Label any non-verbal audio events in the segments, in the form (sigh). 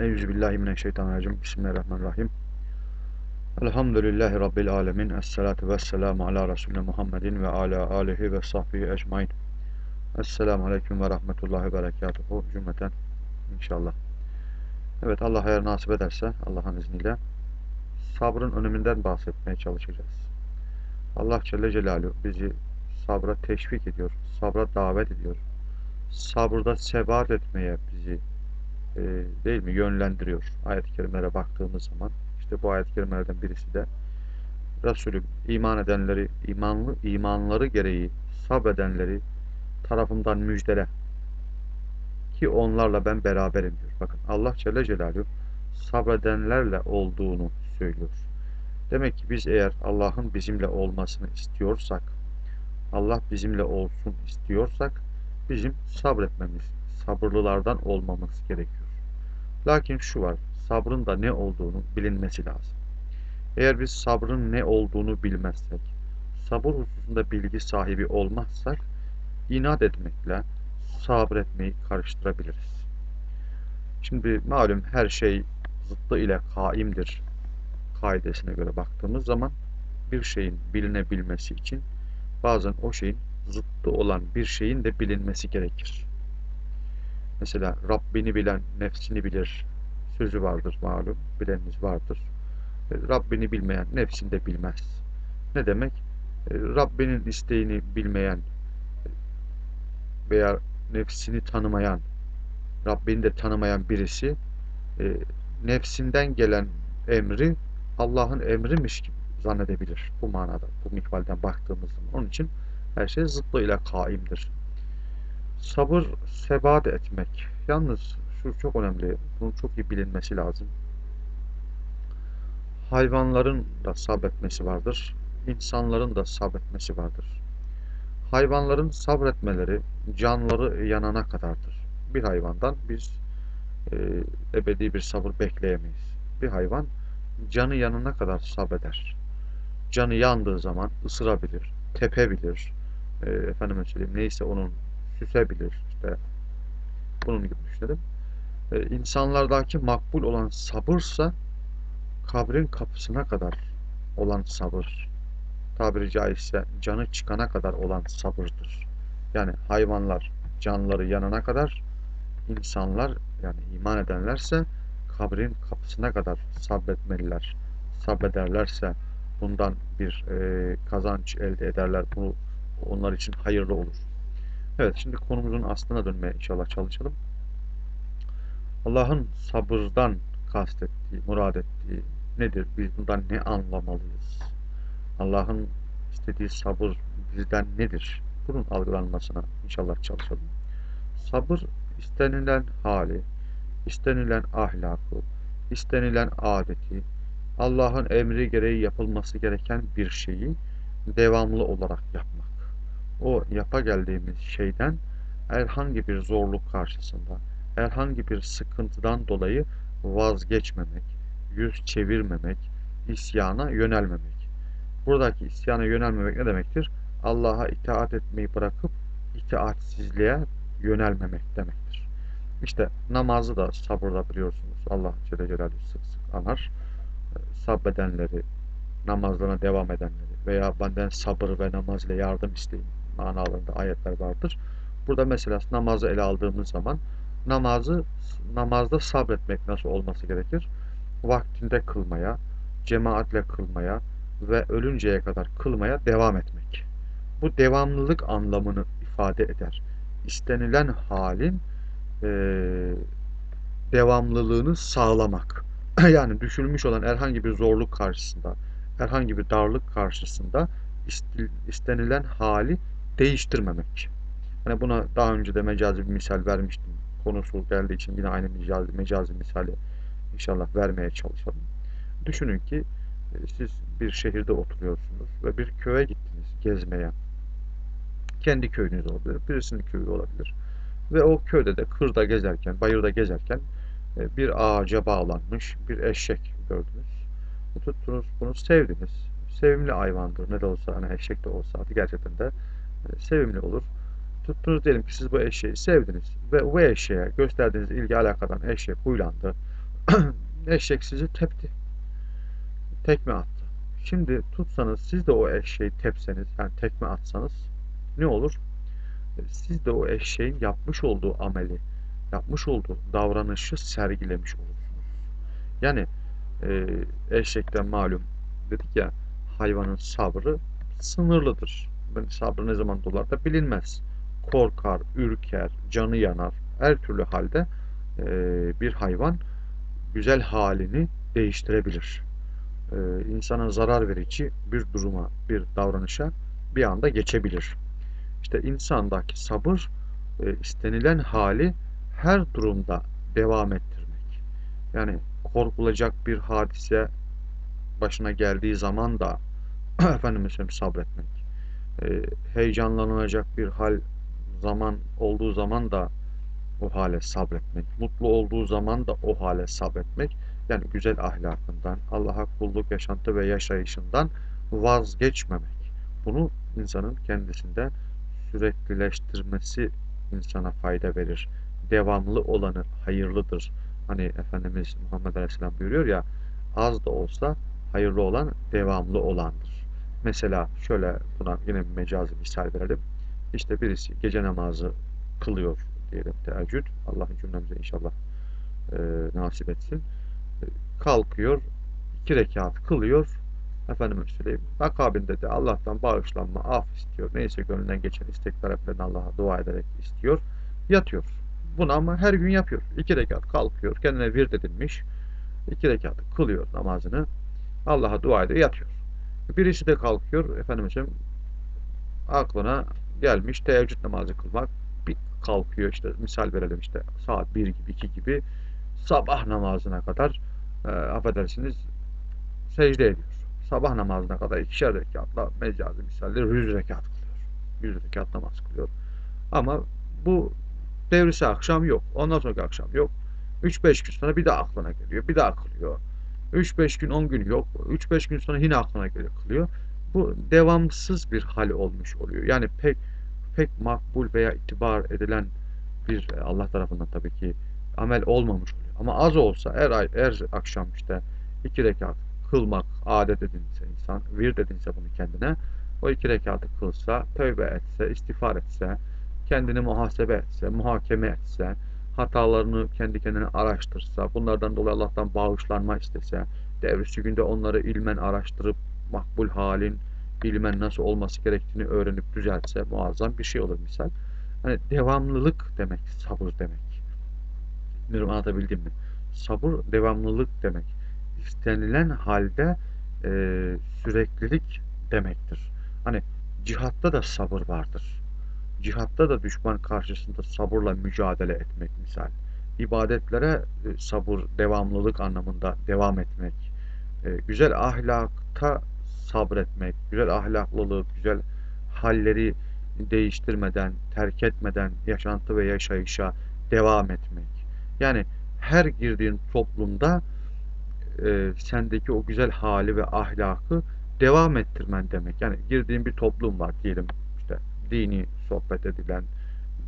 Euzubillahimineşşeytanirracim. Bismillahirrahmanirrahim. Elhamdülillahi Rabbil alemin. Esselatu vesselamu ala Resulüne Muhammedin ve ala alihi ve sahbihi ecmain. Esselamu aleyküm ve rahmetullahi ve berekatuhu cümleten inşallah. Evet Allah eğer nasip ederse Allah'ın izniyle sabrın öneminden bahsetmeye çalışacağız. Allah Celle Celaluhu bizi sabra teşvik ediyor, sabra davet ediyor. Sabırda sebat etmeye bizi e, değil mi yönlendiriyor. Ayet-i kerimelere baktığımız zaman işte bu ayet-i kerimelerden birisi de Resulüm iman edenleri, imanlı imanları gereği sabredenleri tarafımdan müjdele ki onlarla ben beraberim diyor. Bakın Allah Celle Celaluhu sabredenlerle olduğunu söylüyor. Demek ki biz eğer Allah'ın bizimle olmasını istiyorsak, Allah bizimle olsun istiyorsak bizim sabretmemiz, sabırlılardan olmamız gerekiyor. Lakin şu var, sabrın da ne olduğunu bilinmesi lazım. Eğer biz sabrın ne olduğunu bilmezsek, sabır hususunda bilgi sahibi olmazsak, inat etmekle sabretmeyi karıştırabiliriz. Şimdi malum her şey zıttı ile kaimdir kaidesine göre baktığımız zaman bir şeyin bilinebilmesi için bazen o şeyin zıttı olan bir şeyin de bilinmesi gerekir. Mesela Rabbini bilen nefsini bilir sözü vardır malum. Bileniniz vardır. E, Rabbini bilmeyen nefsini de bilmez. Ne demek? E, Rabbinin isteğini bilmeyen veya nefsini tanımayan, Rabbini de tanımayan birisi e, nefsinden gelen emri Allah'ın emrimiş gibi zannedebilir bu manada, bu mikvalden baktığımız zaman. Onun için her şey zıttıyla kaimdir. Sabır sebat etmek. Yalnız şu çok önemli. Bunun çok iyi bilinmesi lazım. Hayvanların da sabretmesi vardır. İnsanların da sabretmesi vardır. Hayvanların sabretmeleri canları yanana kadardır. Bir hayvandan biz e, ebedi bir sabır bekleyemeyiz. Bir hayvan canı yanına kadar sabreder. Canı yandığı zaman ısırabilir, tepebilir, e, efendime söyleyeyim neyse onun süsebilir. İşte bunun gibi düşünelim. Ee, insanlardaki makbul olan sabırsa kabrin kapısına kadar olan sabır. Tabiri caizse canı çıkana kadar olan sabırdır. Yani hayvanlar canları yanana kadar insanlar yani iman edenlerse kabrin kapısına kadar sabretmeliler. Sabrederlerse bundan bir e, kazanç elde ederler. Bu onlar için hayırlı olur. Evet şimdi konumuzun aslına dönmeye inşallah çalışalım. Allah'ın sabırdan kastettiği, murad ettiği nedir? Biz bundan ne anlamalıyız? Allah'ın istediği sabır bizden nedir? Bunun algılanmasına inşallah çalışalım. Sabır istenilen hali, istenilen ahlakı, istenilen adeti, Allah'ın emri gereği yapılması gereken bir şeyi devamlı olarak yapmak o yapa geldiğimiz şeyden herhangi bir zorluk karşısında, herhangi bir sıkıntıdan dolayı vazgeçmemek, yüz çevirmemek, isyana yönelmemek. Buradaki isyana yönelmemek ne demektir? Allah'a itaat etmeyi bırakıp itaatsizliğe yönelmemek demektir. İşte namazı da sabırla biliyorsunuz. Allah Celle Celaluhu sık sık anar. Sabredenleri, namazlarına devam edenleri veya benden sabır ve namaz ile yardım isteyin manalarında ayetler vardır. Burada mesela namazı ele aldığımız zaman namazı namazda sabretmek nasıl olması gerekir? Vaktinde kılmaya, cemaatle kılmaya ve ölünceye kadar kılmaya devam etmek. Bu devamlılık anlamını ifade eder. İstenilen halin e, devamlılığını sağlamak. (clears throat) yani düşülmüş olan herhangi bir zorluk karşısında, herhangi bir darlık karşısında istenilen hali değiştirmemek. Hani buna daha önce de mecazi bir misal vermiştim. Konusu geldiği için yine aynı mecazi, mecazi misali inşallah vermeye çalışalım. Düşünün ki e, siz bir şehirde oturuyorsunuz ve bir köye gittiniz gezmeye. Kendi köyünüz olabilir, birisinin köyü olabilir. Ve o köyde de kırda gezerken, bayırda gezerken e, bir ağaca bağlanmış bir eşek gördünüz. Tuttunuz bunu sevdiniz. Sevimli hayvandır ne de olsa hani eşek de olsa gerçekten de sevimli olur. Tuttunuz diyelim ki siz bu eşeği sevdiniz ve bu eşeğe gösterdiğiniz ilgi alakadan eşek huylandı. (clears throat) eşek sizi tepti. Tekme attı. Şimdi tutsanız siz de o eşeği tepseniz yani tekme atsanız ne olur? Siz de o eşeğin yapmış olduğu ameli, yapmış olduğu davranışı sergilemiş olursunuz. Yani e, eşekten malum dedik ya hayvanın sabrı sınırlıdır. Sabrı ne zaman dolar da bilinmez. Korkar, ürker, canı yanar. Her türlü halde e, bir hayvan güzel halini değiştirebilir. E, insana zarar verici bir duruma, bir davranışa bir anda geçebilir. İşte insandaki sabır e, istenilen hali her durumda devam ettirmek. Yani korkulacak bir hadise başına geldiği zaman da (clears throat) efendim sabretmek. E, heyecanlanacak bir hal zaman olduğu zaman da o hale sabretmek. Mutlu olduğu zaman da o hale sabretmek. Yani güzel ahlakından, Allah'a kulluk yaşantı ve yaşayışından vazgeçmemek. Bunu insanın kendisinde süreklileştirmesi insana fayda verir. Devamlı olanı hayırlıdır. Hani Efendimiz Muhammed Aleyhisselam buyuruyor ya, az da olsa hayırlı olan devamlı olandır. Mesela şöyle buna yine mecazi misal verelim. İşte birisi gece namazı kılıyor diyelim teheccüd. Allah cümlemize inşallah e, nasip etsin. E, kalkıyor, iki rekat kılıyor. Efendime söyleyeyim. Akabinde de Allah'tan bağışlanma, af istiyor. Neyse gönlünden geçen istek taleplerini Allah'a dua ederek istiyor. Yatıyor. Bunu ama her gün yapıyor. İki rekat kalkıyor. Kendine virt edilmiş. İki rekat kılıyor namazını. Allah'a dua ediyor. Yatıyor. Birisi de kalkıyor. Efendimiz'in aklına gelmiş teheccüd namazı kılmak. Bir kalkıyor işte misal verelim işte saat 1 gibi 2 gibi sabah namazına kadar e, affedersiniz secde ediyor. Sabah namazına kadar ikişer rekatla mecazi misalde 100 rekat kılıyor. 100 rekat namaz kılıyor. Ama bu devrisi akşam yok. Ondan sonraki akşam yok. 3-5 gün sonra bir daha aklına geliyor. Bir daha kılıyor. 3-5 gün 10 gün yok. 3-5 gün sonra yine aklına geliyor kılıyor. Bu devamsız bir hal olmuş oluyor. Yani pek pek makbul veya itibar edilen bir e, Allah tarafından tabii ki amel olmamış oluyor. Ama az olsa her ay her akşam işte iki rekat kılmak adet edinse insan, vir edinse bunu kendine o iki rekatı kılsa, tövbe etse, istiğfar etse, kendini muhasebe etse, muhakeme etse, hatalarını kendi kendine araştırsa, bunlardan dolayı Allah'tan bağışlanma istese, devrisi günde onları ilmen araştırıp makbul halin, bilmen nasıl olması gerektiğini öğrenip düzeltse muazzam bir şey olur misal. Hani devamlılık demek, sabır demek. Bilmiyorum anlatabildim mi? Sabır devamlılık demek. İstenilen halde e, süreklilik demektir. Hani cihatta da sabır vardır. Cihatta da düşman karşısında sabırla mücadele etmek misal. İbadetlere e, sabır, devamlılık anlamında devam etmek. E, güzel ahlakta sabretmek, güzel ahlaklılık, güzel halleri değiştirmeden, terk etmeden yaşantı ve yaşayışa devam etmek. Yani her girdiğin toplumda e, sendeki o güzel hali ve ahlakı devam ettirmen demek. Yani girdiğin bir toplum var diyelim işte dini sohbet edilen,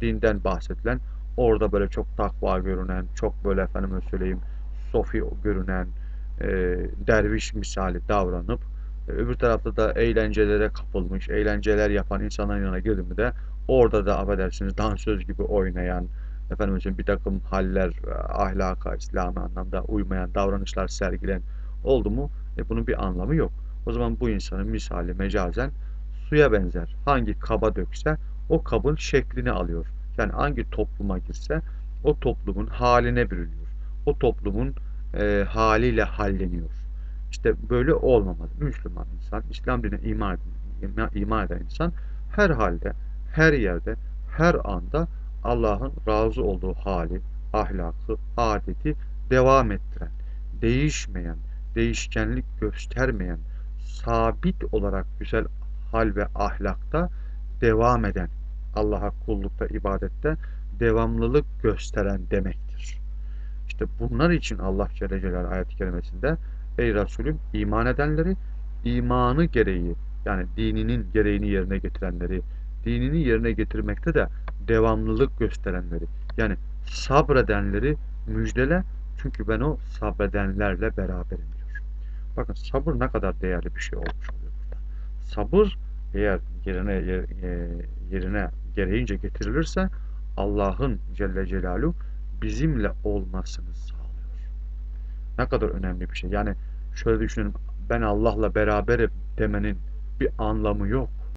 dinden bahsedilen, orada böyle çok takva görünen, çok böyle efendime söyleyeyim sofi görünen, e, derviş misali davranıp Öbür tarafta da eğlencelere kapılmış, eğlenceler yapan insanların yanına girdim de orada da affedersiniz dansöz gibi oynayan, efendim için bir takım haller, ahlaka, İslami anlamda uymayan davranışlar sergilen oldu mu e bunun bir anlamı yok. O zaman bu insanın misali mecazen suya benzer. Hangi kaba dökse o kabın şeklini alıyor. Yani hangi topluma girse o toplumun haline bürünüyor. O toplumun e, haliyle halleniyor. İşte böyle olmamalı. Müslüman insan, İslam dinine iman eden, iman eden insan her halde, her yerde, her anda Allah'ın razı olduğu hali, ahlakı, adeti devam ettiren, değişmeyen, değişkenlik göstermeyen, sabit olarak güzel hal ve ahlakta devam eden, Allah'a kullukta, ibadette devamlılık gösteren demektir. İşte bunlar için Allah Celle Celaluhu ayet-i kerimesinde Ey Resulüm iman edenleri imanı gereği yani dininin gereğini yerine getirenleri dinini yerine getirmekte de devamlılık gösterenleri yani sabredenleri müjdele Çünkü ben o sabredenlerle beraberim diyor. Bakın sabır ne kadar değerli bir şey olmuş oluyor burada. Sabır eğer yerine e, yerine gereğince getirilirse Allah'ın Celle Celaluhu bizimle olmasını sağlıyor. Ne kadar önemli bir şey. Yani şöyle düşünün ben Allah'la beraberim demenin bir anlamı yok.